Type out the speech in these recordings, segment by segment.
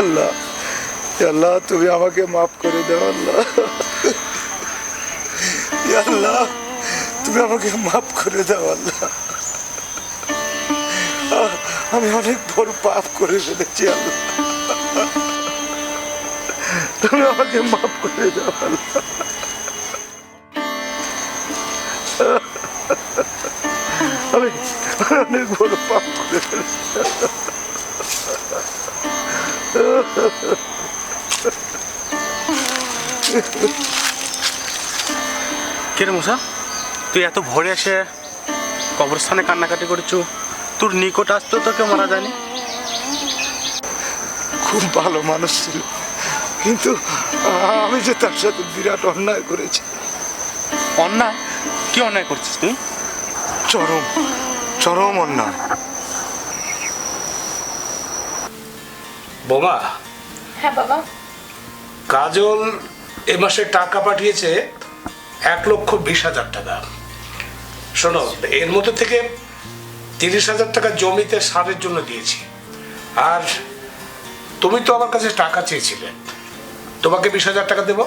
আল্লাহ আল্লাহ, তুমি আমাকে মাফ করে দাও আল্লাহ। আল্লাহ, তুমি আমাকে মাফ করে দাও আল্লাহ। আমি অনেক বড় পাপ করে ফেলেছি আল্লাহ। তুমি আমাকে মাফ করে দাও আল্লাহ। আমি অনেক বড় পাপ করে ফেলেছি। কিরে মুসা তুই এত ভরে এসে কবরস্থানে কান্নাকাটি করেছু? তোর নিকট আসতো তোকে মারা যায়নি। খুব ভালো মানুষ ছিল কিন্তু আমি যে তার সাথে বিরাট অন্যায় করেছি। অন্যায়? কি অন্যায় করছিস তুই? চরম চরম অন্যায়। বোমা? হ্যাঁ বাবা। কাজল এ মাসে টাকা পাঠিয়েছে এক লক্ষ বিশ হাজার টাকা। শোনো এর মধ্যে থেকে তিরিশ হাজার টাকা জমিতে সারের জন্য দিয়েছি। আর তুমি তো আমার কাছে টাকা চেয়েছিলে। তোমাকে বিশ হাজার টাকা দেব।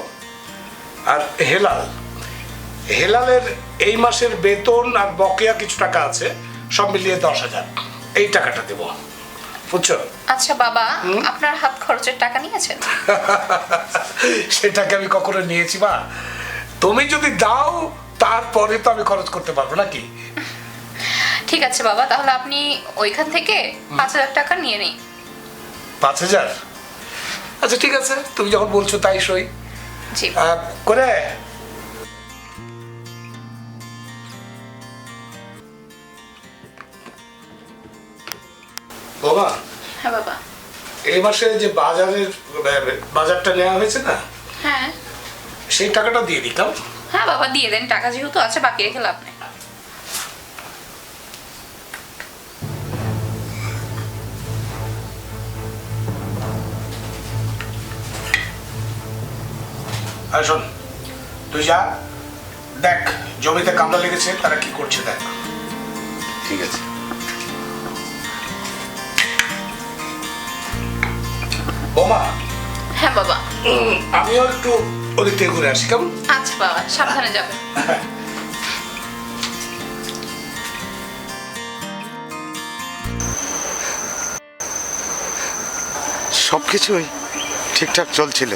আর হেলাল হেলালের এই মাসের বেতন আর বকেয়া কিছু টাকা আছে সব মিলিয়ে দশ হাজার। এই টাকাটা দেব। বুঝছ? আচ্ছা বাবা আপনার হাত খরচের টাকা নিয়েছেন? সেটাকে আমি কখনো নিয়েছি মা। তুমি যদি দাও তারপরে তো আমি খরচ করতে পারব নাকি? ঠিক আছে বাবা তাহলে আপনি ওইখান থেকে পাঁচ হাজার টাকা নিয়ে নিন। পাঁচ হাজার? আচ্ছা ঠিক আছে তুমি যখন বলছো তাই সই। জি। করে বাবা? হ্যাঁ বাবা। এই মাসে যে বাজারের বাজারটা নেওয়া হয়েছে না? হ্যাঁ। সেই টাকাটা দিয়ে দিতাম। হ্যাঁ বাবা দিয়ে দেন। টাকা যেহেতু আছে বাকি রেখে লাভ নেই। আর শোন তুই যা। দেখ জমিতে কামড়া লেগেছে তারা কি করছে দেখ। ঠিক আছে। বোমা। হ্যাঁ বাবা। আমিও একটু ওদিক থেকে ঘুরে আসি কেমন? আচ্ছা বাবা সাবধানে যাবেন সব কিছুই ঠিকঠাক চলছিল।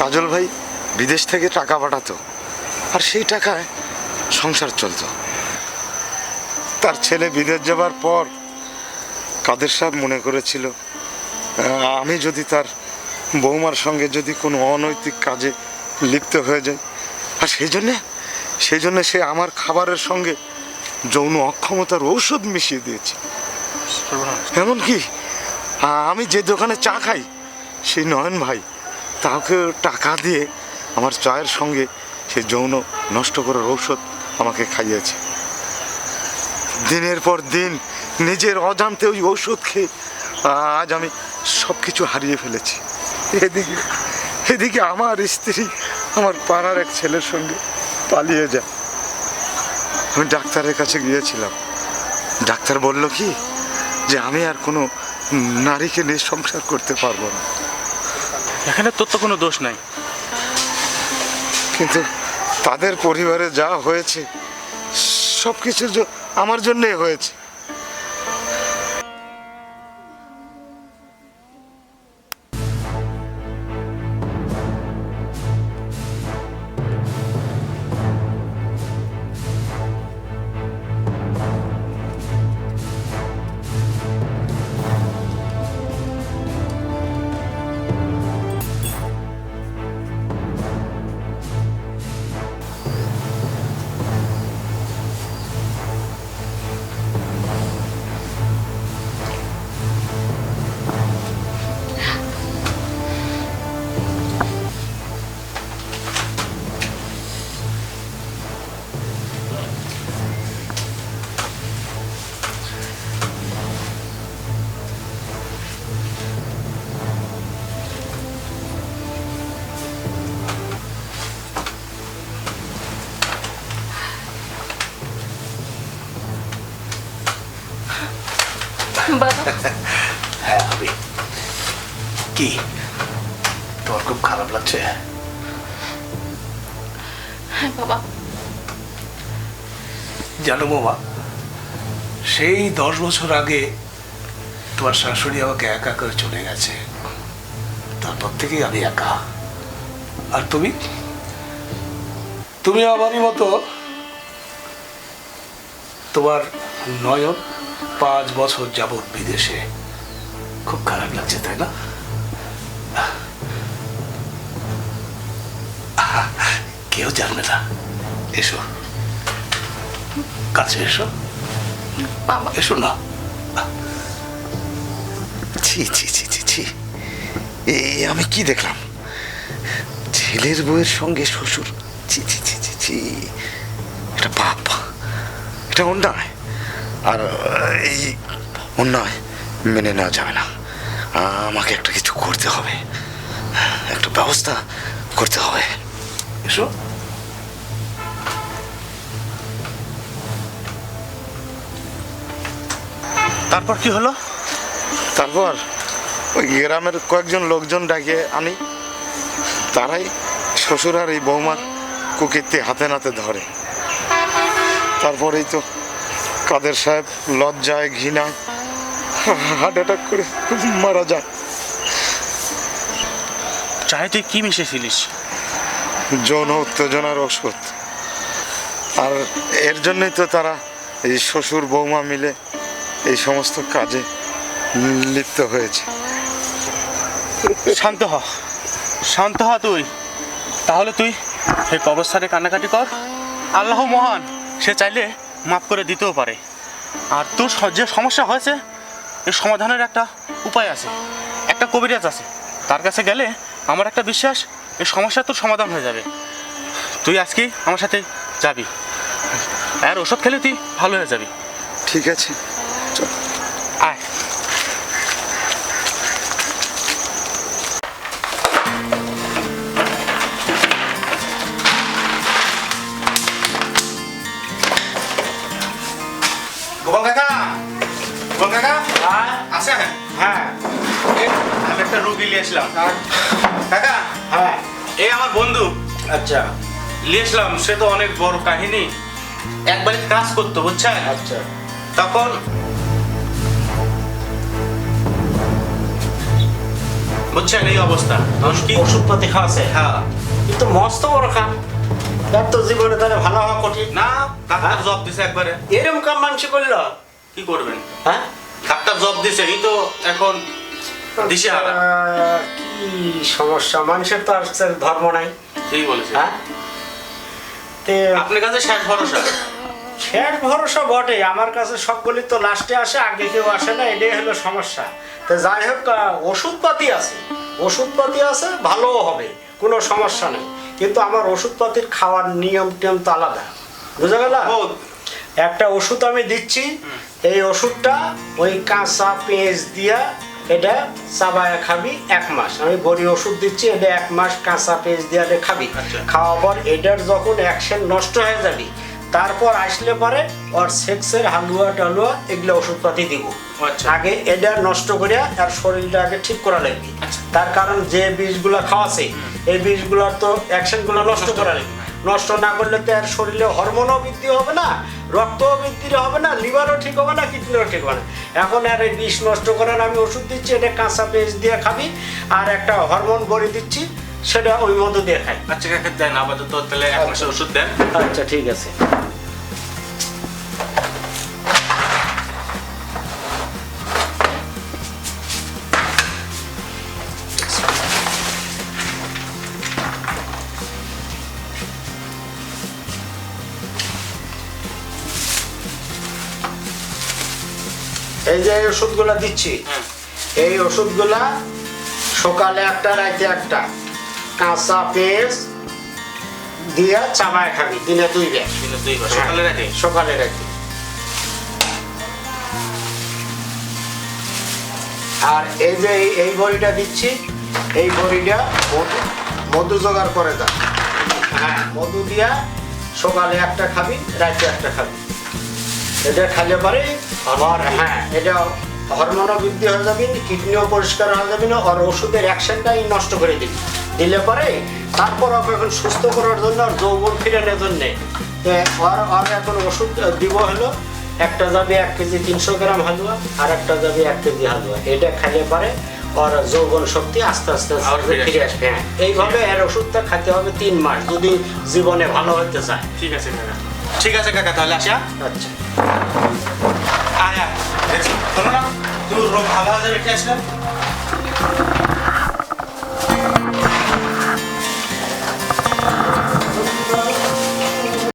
কাজল ভাই বিদেশ থেকে টাকা পাঠাতো আর সেই টাকায় সংসার চলতো। তার ছেলে বিদেশ যাবার পর কাদের সাহেব মনে করেছিল? আমি যদি তার বৌমার সঙ্গে যদি কোনো অনৈতিক কাজে লিপ্ত হয়ে যাই, আর সেই জন্যে সেই জন্যে সে আমার খাবারের সঙ্গে যৌন অক্ষমতার ঔষধ মিশিয়ে দিয়েছে। এমনকি আমি যে দোকানে চা খাই, সেই নয়ন ভাই, তাকে টাকা দিয়ে আমার চায়ের সঙ্গে সে যৌন নষ্ট করার ঔষধ আমাকে খাইয়েছে। দিনের পর দিন নিজের অজান্তে ওই ঔষধ খেয়ে আজ আমি সব কিছু হারিয়ে ফেলেছি। এদিকে এদিকে আমার স্ত্রী আমার পাড়ার এক ছেলের সঙ্গে পালিয়ে যায়। আমি ডাক্তারের কাছে গিয়েছিলাম। ডাক্তার বলল কি যে আমি আর কোনো নারীকে নিয়ে সংসার করতে পারব না। এখানে তোর তো কোনো দোষ নাই। কিন্তু তাদের পরিবারে যা হয়েছে সব কিছু আমার জন্যই হয়েছে। কি? তোমার খুব খারাপ লাগছে। হ্যাঁ বাবা। জানো বাবা সেই দশ বছর আগে তোমার শাশুড়ি আমাকে একা করে চলে গেছে। তারপর থেকেই আমি একা। আর তুমি? তুমি আমারই মতো তোমার নয়ন পাঁচ বছর যাবৎ বিদেশে। খুব খারাপ লাগছে তাই না? কেউ জানবে না। এসো। কাছে এসো। বাবা। এসো না। ছি ছি ছি ছি ছি। এ আমি কি দেখলাম? ছেলের বউয়ের সঙ্গে শ্বশুর। ছি ছি ছি ছি ছি। এটা পাপ এটা অন্যায়। আর এই অন্যায়। মেনে নেওয়া যাবে না। আমাকে একটা কিছু করতে হবে। একটা ব্যবস্থা করতে হবে। এসো। তারপর কি হলো? তারপর ওই গ্রামের কয়েকজন লোকজন ডাকে আনি তারাই শ্বশুর আর এই বৌমার কুকীর্তি হাতে নাতে ধরে। তারপরেই তো কাদের সাহেব লজ্জায় ঘৃণায় হার্ট অ্যাটাক করে মারা যায়। চায়ে তুই কি মিশেছিলিস যৌন উত্তেজনার ওষুধ আর এর জন্যই তো তারা এই শ্বশুর বৌমা মিলে এই সমস্ত কাজে লিপ্ত হয়েছে। শান্ত হ। শান্ত হ তুই। তাহলে তুই এই কবরস্থানে কান্নাকাটি কর। আল্লাহ মহান সে চাইলে মাফ করে দিতেও পারে। আর তোর যে সমস্যা হয়েছে এর সমাধানের একটা উপায় আছে, একটা কবিরাজ আছে। তার কাছে গেলে আমার একটা বিশ্বাস এই সমস্যা তোর সমাধান হয়ে যাবে। তুই আজকেই আমার সাথে যাবি। আর ওষুধ খেলে তুই ভালো হয়ে যাবি। ঠিক আছে। একটা রুগী নিয়ে আসলাম। কাকা হ্যাঁ। এই আমার বন্ধু। আচ্ছা। নিয়ে আসলাম সে তো অনেক বড় কাহিনী। একবারে কাজ করতো বুঝছেন? আচ্ছা। তখন বুঝছেন এই অবস্থা। কি ওষুধপাতি খাওয়াছে? হ্যাঁ। কিন্তু মস্ত বড় খাম তার তো জীবনে তাহলে ভালো হওয়া কঠিন। না ডাক্তার জব দিছে একবারে। এরম কাম মানুষ করল? কি করবেন? হ্যাঁ? ডাক্তার জব দিছে এই তো এখন দিশে কি সমস্যা? মানুষের তো আর ধর্ম নাই। ঠিক বলেছে হ্যাঁ? তে আপনার কাছে শেষ ভরসা? শেষ ভরসা বটে। আমার কাছে সবগুলি তো লাস্টে আসে আগে কেউ আসে না এটাই হলো সমস্যা। তো যাই হোক ওষুধপাতি আছে। ওষুধপাতি আছে ভালোও হবে কোনো সমস্যা নেই। কিন্তু আমার ওষুধপাতির খাওয়ার নিয়ম টিয়ম তো আলাদা। বুঝা গেল? একটা ওষুধ আমি দিচ্ছি এই ওষুধটা ওই কাঁচা পেঁয়াজ দিয়া এটা চাবায় খাবি এক মাস। আমি বড়ি ওষুধ দিচ্ছি এটা এক মাস কাঁচা দিয়া এটা খাবি। আচ্ছা। খাওয়ার পর এটার যখন অ্যাকশন নষ্ট হয়ে যাবি তারপর আসলে পরে ওর সেক্সের হালুয়া টালুয়া এগুলো ওষুধপাতি দিব। আচ্ছা। আগে এটা নষ্ট করে আর শরীরটা আগে ঠিক করা লাগবে। আচ্ছা। তার কারণ যে বিষগুলো খাওয়াছে এই বিষগুলোর তো অ্যাকশনগুলো নষ্ট করা লাগবে। নষ্ট না করলে তো আর শরীরে হরমোনও বৃদ্ধি হবে না। রক্তও বৃদ্ধির হবে না লিভারও ঠিক হবে না কিডনিও ঠিক হবে না। এখন আর এই বিষ নষ্ট করার আমি ওষুধ দিচ্ছি এটা কাঁচা পেঁয়াজ দিয়ে খাবি আর একটা হরমোন বড়ি দিচ্ছি সেটা ওই মতো দিয়ে খাই। আচ্ছা দেন আপাতত তাহলে এক মাসের ওষুধ দেন। আচ্ছা ঠিক আছে। এই যে এই ওষুধগুলা দিচ্ছি হ্যাঁ। এই ওষুধগুলা সকালে একটা রাতে একটা। কাঁচা পেঁয়াজ দিয়া চাবায় খাবি দিনে দুই ব্যাগ দিনে দুইবার সকালে রাখে সকালে রাখি আর এই যে এই- এই বড়িটা দিচ্ছি এই বড়িটা মধু মধু জোগাড় করে দাও। হ্যাঁ মধু দিয়া সকালে একটা খাবি রাতে একটা খাবি। এটা খাইলে পরে আবার হ্যাঁ। এটা হরমোনও বৃদ্ধি হয়ে যাবে কিডনিও পরিষ্কার হয়ে যাবে না আর ওষুধের অ্যাকশনটাই নষ্ট করে দিবি। দিলে পরে তারপর ওকে এখন সুস্থ করার জন্য আর যৌবন ফিরানোর জন্যে। আর আর এখন ওষুধ দিব হলো একটা যাবে এক কেজি তিনশো গ্রাম হালুয়া আর একটা যাবে এক কেজি হালুয়া। এটা খাইলে পরে ওর যৌবন শক্তি আস্তে আস্তে ফিরে ফিরে আসবে হ্যাঁ। এইভাবে এর ওষুধটা খেতে হবে তিন মাস যদি জীবনে ভালো হতে চায়। ঠিক আছে কাকা ঠিক আছে কাকা তাহলে আসা আচ্ছা। আয় আয় দেখছি শোনো না তুমি রোগ ভালো হয়ে যাবে ঠিক আছে